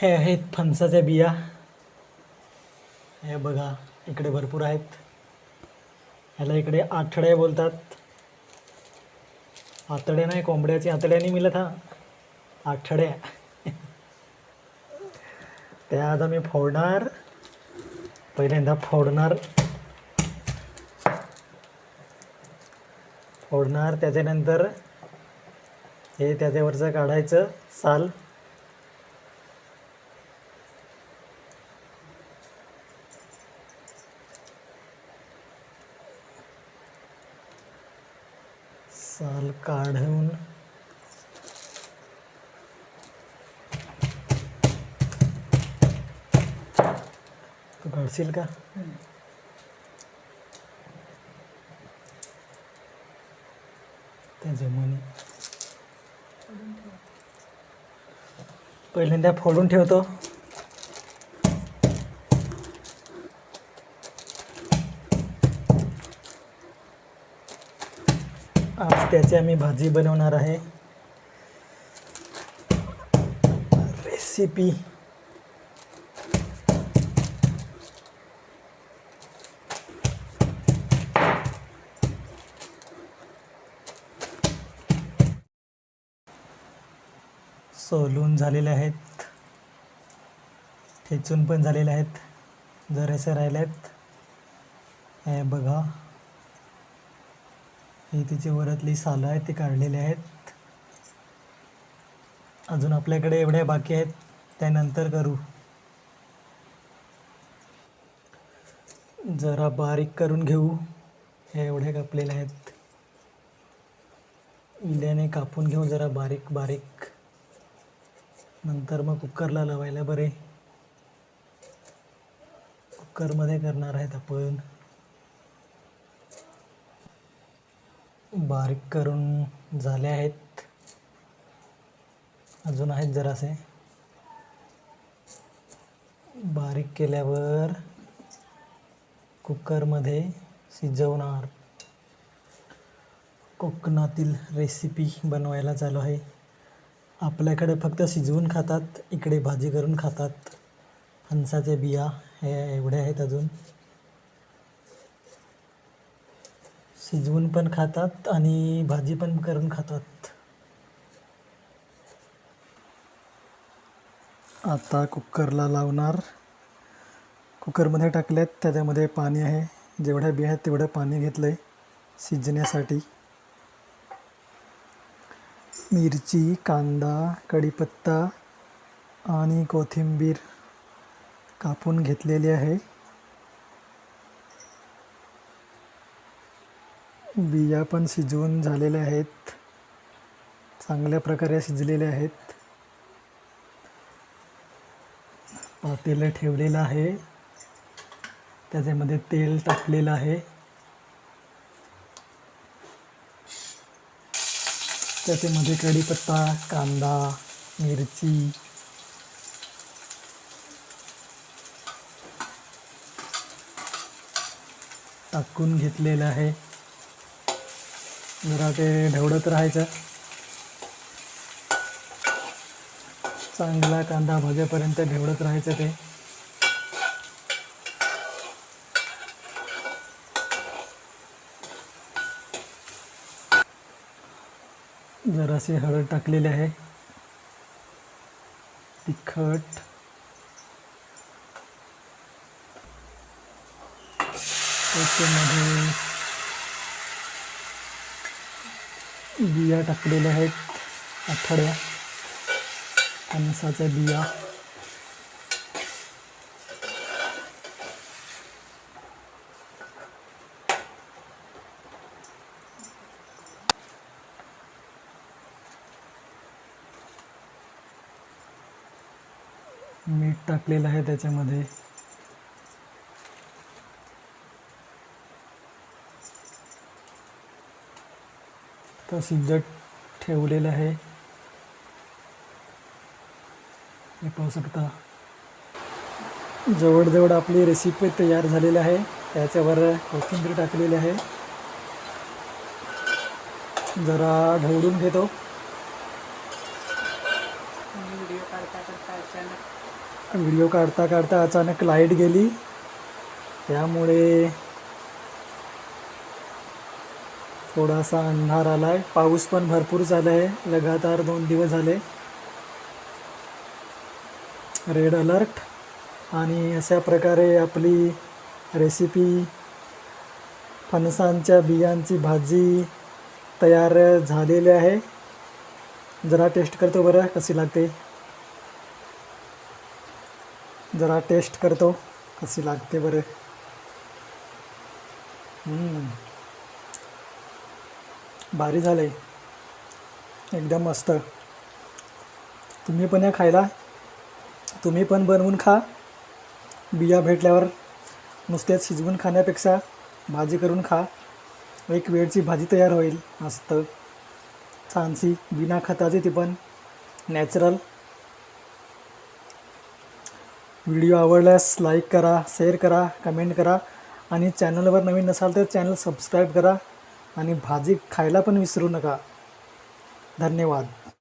हे आहेत फणसाच्या बिया. हे बघा इकडे भरपूर आहेत. ह्याला इकडे आठड्या बोलतात. आतड्या नाही कोंबड्याची आतड्याने मिळत हा. आठड्या. त्या आता मी फोडणार. पहिल्यांदा फोडणार. फोडणार त्याच्यानंतर हे त्याच्यावरचं काढायचं साल. साल काढून तू काढशील का त्या जमुनी। पहिल्यांदा फोडून ठेवतो आज त्याची आम्ही भाजी बनवणार आहे. रेसिपी सोलून झालेले आहेत. ठेचून पण झालेले आहेत. जरासे राहिले आहेत हे बघा. ही तिची वरातली सालं आहेत ती काढलेली आहेत. अजून आपल्याकडे एवढ्या बाकी आहेत त्यानंतर करू. जरा बारीक करून घेऊ. हे एवढे कापलेले आहेत. इल्याने कापून घेऊ जरा बारीक बारीक. नंतर मग कुकरला लावायला बरे. कुकरमध्ये करणार आहेत आपण. बारीक करून झाले आहेत. अजून आहेत जरासे. बारीक केल्यावर कुकरमध्ये शिजवणार. कोकणातील रेसिपी बनवायला चालू आहे. आपल्याकडे फक्त शिजवून खातात इकडे भाजी करून खातात. फणसाच्या बिया हे एवढे आहेत अजून. शिजवून पण खातात आणि भाजी पण करून खातात. आता कुकरला लावणार. कुकरमध्ये टाकल्यात त्याच्यामध्ये पाणी आहे. जेवढ्या बिया आहेत तेवढं पाणी घेतलं आहे शिजण्यासाठी. मिरची कांदा कढीपत्ता आणि कोथिंबीर कापून घेतलेली आहे. बिया पण शिजवून झालेल्या आहेत. चांगल्या प्रकारे शिजलेल्या आहेत. पातेलं ठेवलेलं आहे. त्याच्यामध्ये तेल टाकलेलं आहे. त्याच्यामध्ये कढीपत्ता कांदा मिरची. टाकून घेतलेलं आहे. जरा ते ढवडत राहायचं. चांगला कांदा भाजेपर्यंत ढेवडत राहायचं ते. जरासे हळद टाकलेले आहे. तिखट. त्याच्यामध्ये बिया टाकलेल्या आहेत आठवड्या. फणसाच्या बिया. मीठ टाकलेलं आहे त्याच्यामध्ये. शिजत ठेवलेलं आहे? हे पाहू शकता. जवळजवळ आपली रेसिपी तयार झालेली आहे. त्याच्यावर कोथिंबीर टाकलेली आहे. जरा ढवळून घेतो. व्हिडिओ काढता काढता अचानक. लाइट गेली. त्यामुळे थोडासा अंधार आला आहे पाऊस पण भरपूर झाला आहे लगातार दोन दिवस झाले. रेड अलर्ट आणि अशा प्रकारे आपली रेसिपी फणसांच्या बियांची भाजी तयार झालेली आहे. जरा टेस्ट करतो बरं कशी लागते. जरा टेस्ट करतो कशी लागते बरं. हम्म. भारी झालं आहे एकदम मस्त. तुम्ही पण या खायला. तुम्ही पण बनवून खा. बिया भेटल्यावर नुसत्याच शिजवून खाण्यापेक्षा भाजी करून खा. एक वेळची भाजी तयार होईल. मस्त. छानशी बिना खताची ती पण नॅचरल व्हिडिओ आवडल्यास लाईक करा शेअर करा कमेंट करा. आणि चॅनलवर नवीन नसाल तर चॅनल सबस्क्राईब करा. आणि भाजी खायला पण विसरू नका. धन्यवाद.